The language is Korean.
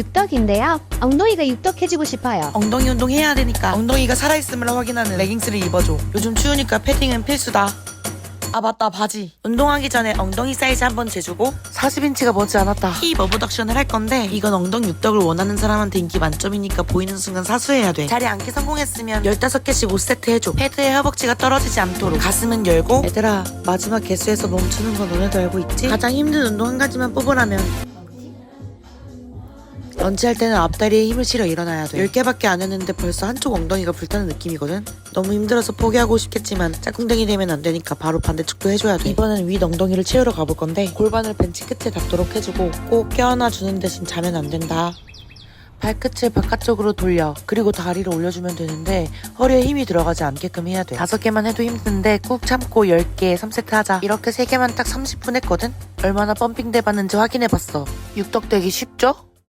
육덕인데요. 엉덩이가 육덕해지고 싶어요. 엉덩이 운동 해야 되니까 엉덩이가 살아있음을 확인하는 레깅스를 입어줘. 요즘 추우니까 패딩은 필수다. 아 맞다 바지 운동하기 전에 엉덩이 사이즈 한번 재주고 40인치가 머지 않았다 힙 어브덕션을 할 건데 이건 엉덩이 육덕을 원하는 사람한테 인기 만점이니까 보이는 순간 사수해야 돼 자리 앉기 성공했으면 15개씩 5세트 해줘 패드의 허벅지가 떨어지지 않도록 가슴은 열고 얘들아 마지막 개수에서 멈추는 건 너네도 알고 있지? 가장 힘든 운동 한 가지만 뽑으라면 런치할 때는 앞다리에 힘을 실어 일어나야 돼. 10개밖에 안 했는데 벌써 한쪽 엉덩이가 불타는 느낌이거든? 너무 힘들어서 포기하고 싶겠지만 짝꿍댕이 되면 안 되니까 바로 반대쪽도 해줘야 돼. 이번엔 윗 엉덩이를 채우러 가볼 건데 골반을 벤치 끝에 닿도록 해주고 꼭 껴안아 주는 대신 자면 안 된다. 발끝을 바깥쪽으로 돌려 그리고 다리를 올려주면 되는데 허리에 힘이 들어가지 않게끔 해야 돼 다섯 개만 해도 힘든데 꾹 참고 10개 3세트 하자 이렇게 세 개만 딱 30분 했거든? 얼마나 펌핑 돼봤는지 확인해봤어 육덕되기 쉽죠?